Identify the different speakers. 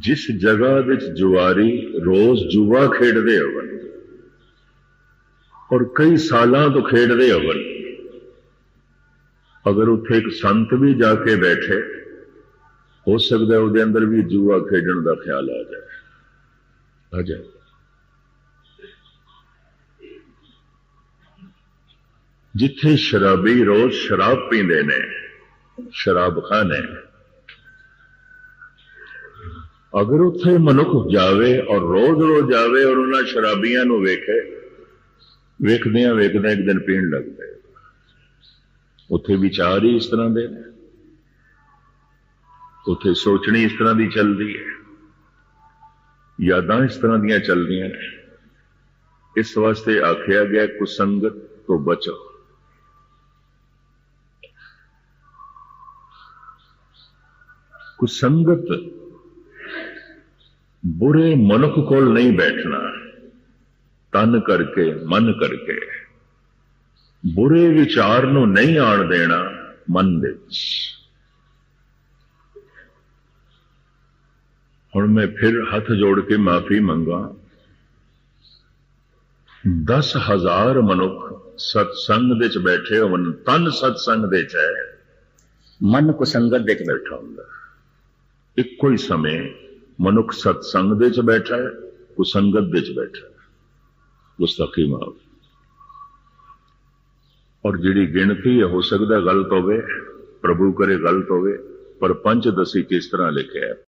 Speaker 1: ਜਿਸ ਜਗ੍ਹਾ ਵਿੱਚ ਜੁਆਰੀ ਰੋਜ਼ ਜੂਆ ਖੇਡਦੇ ਹੋਵਨ ਔਰ ਕਈ ਸਾਲਾਂ ਤੋਂ ਖੇਡਦੇ ਹੋਵਨ ਅਗਰ ਉੱਥੇ ਇੱਕ ਸੰਤ ਵੀ ਜਾ ਕੇ ਬੈਠੇ ਹੋ ਸਕਦਾ ਉਹਦੇ ਅੰਦਰ ਵੀ ਜੂਆ ਖੇਡਣ ਦਾ ਖਿਆਲ ਆ ਜਾਏ। ਆ ਜਾਏ। ਜਿੱਥੇ ਸ਼ਰਾਬੀ ਰੋਜ਼ ਸ਼ਰਾਬ ਪੀਂਦੇ ਨੇ, ਸ਼ਰਾਬ ਖਾਨੇ ਅਗਰ ਉੱਥੇ ਮਨੁੱਖ ਜਾਵੇ ਔਰ ਰੋਜ਼-ਰੋਜ਼ ਜਾਵੇ ਔਰ ਉਹਨਾਂ ਸ਼ਰਾਬੀਆਂ ਨੂੰ ਵੇਖੇ, ਵੇਖਦਿਆਂ ਵੇਖਦਿਆਂ ਇੱਕ ਦਿਨ ਪੀਣ ਲੱਗ ਪਏ। ਉੱਥੇ ਵਿਚਾਰ ਹੀ ਇਸ ਤਰ੍ਹਾਂ ਦੇ ਨੇ। ਉੱਥੇ ਸੋਚਣੀ ਇਸ ਤਰ੍ਹਾਂ ਦੀ ਚੱਲਦੀ ਹੈ, ਯਾਦਾਂ ਇਸ ਤਰ੍ਹਾਂ ਦੀਆਂ ਚੱਲਦੀਆਂ ਨੇ। ਇਸ ਵਾਸਤੇ ਆਖਿਆ ਗਿਆ, ਕੁਸੰਗਤ ਤੋਂ ਬਚੋ। ਕੁਸੰਗਤ ਬੁਰੇ ਮਨੁੱਖ ਕੋਲ ਨਹੀਂ ਬੈਠਣਾ, ਤਨ ਕਰਕੇ, ਮਨ ਕਰਕੇ। ਬੁਰੇ ਵਿਚਾਰ ਨੂੰ ਨਹੀਂ ਆਣ ਦੇਣਾ, ਮਨ ਦੇ ਵਿੱਚ। ਹੁਣ ਮੈਂ ਫਿਰ ਹੱਥ ਜੋੜ ਕੇ ਮਾਫੀ ਮੰਗਾ 10000 ਮਨੁੱਖ ਸਤਸੰਗ ਦੇ ਵਿੱਚ ਬੈਠੇ ਹੋਣ ਤਨ ਸਤਸੰਗ ਦੇ ਚ ਹੈ ਮਨ ਕੁਸੰਗਤ ਦੇ ਚ ਬੈਠਾ ਹੁੰਦਾ ਇੱਕੋ ਹੀ ਸਮੇਂ ਮਨੁੱਖ ਸਤਸੰਗ ਦੇ ਚ ਬੈਠਾ ਹੈ ਕੁਸੰਗਤ ਦੇ ਚ ਬੈਠਾ ਹੈ ਗੁਸਤਾਖੀ ਮਾਫ ਔਰ ਜਿਹੜੀ ਗਿਣਤੀ ਹੈ ਹੋ ਸਕਦਾ ਗਲਤ ਹੋਵੇ ਪ੍ਰਭੂ ਕਰੇ ਗਲਤ ਹੋਵੇ ਪਰ ਪੰਜ ਦਸੀ ਕਿਸ ਤਰ੍ਹਾਂ ਲਿਖਿਆ ਹੈ